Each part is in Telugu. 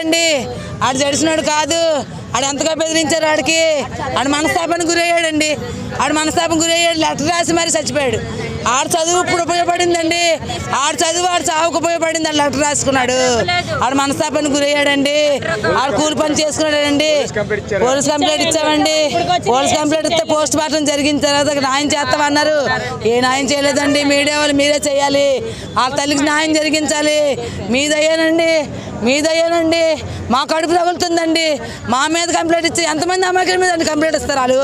అండి ఆడు తెలిసినాడు కాదు. ఆడు ఎంతగా బెదిరించారు ఆడికి? ఆడు మనస్తాపానికి గురయ్యాడండి. ఆడు మనస్తాపం గురయ్యాడు లెటర్ రాసి మరి చచ్చిపోయాడు. ఆడు చదువు ఇప్పుడు ఉపయోగపడిందండి. ఆడు చదువు ఆడు చావుకు ఉపయోగపడింది ఆడు లెటర్ రాసుకున్నాడు. ఆడు మనస్తాపానికి గురయ్యాడండి. ఆడు కూలి పని చేసుకున్నాడండి. పోలీస్ కంప్లైంట్ ఇచ్చామండి. పోలీస్ కంప్లైంట్ ఇస్తే పోస్ట్ మార్టం జరిగిన తర్వాత న్యాయం చేస్తామన్నారు. ఏ న్యాయం చేయలేదండి. మీడియా వాళ్ళు మీరే చేయాలి. ఆ తల్లికి న్యాయం జరిగించాలి. మీదయ్యానండి మీదయ్యానండి మా కడుపు తగులుతుందండి. మా మీద కంప్లైంట్ ఇచ్చి ఎంతమంది అమ్మాయిల మీద కంప్లైంట్ ఇస్తారు వాళ్ళు?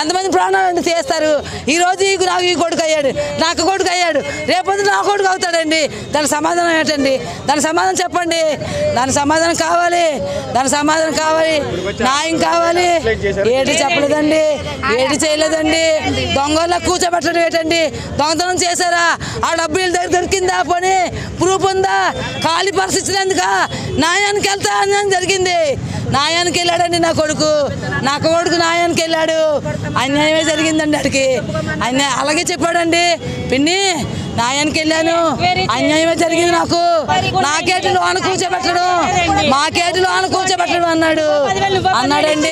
ఎంతమంది ప్రాణాలు చేస్తారు ఈ రోజు ఈ నాకు ఈ కొడుకు అయ్యాడు నాకు కొడుకు అయ్యాడు రేపొద్దు నా కొడుకు అవుతాడండి. దాని సమాధానం ఏంటండి? దాని సమాధానం చెప్పండి. దాని సమాధానం కావాలి. దాని సమాధానం కావాలి. న్యాయం కావాలి. ఏటి చెప్పలేదండి? ఏటి చేయలేదండి? దొంగల్లో కూర్చోబెట్టడం ఏంటండి? దొంగతనం చేశారా? ఆ డబ్బు దగ్గర దొరికిందా? పోనీ ప్రూఫ్ ఉందా? ఖాళీ పరిస్థితి ఎందుక? న్యాయానికి వెళ్తా అని జరిగింది. న్యాయానికి వెళ్ళాడండి నా కొడుకు. నా కొడుకు న్యాయానికి వెళ్ళాడు. అన్యాయమే జరిగిందండి అడికి అన్యాయ అలాగే చెప్పాడండి. పిన్ని న్యాయానికి వెళ్ళాను. అన్యాయమే జరిగింది నాకు. నాకేటి లోన కూర్చోబెట్టడం. మాకేటి లోన కూర్చోబెట్టడం అన్నాడు. అన్నాడండి.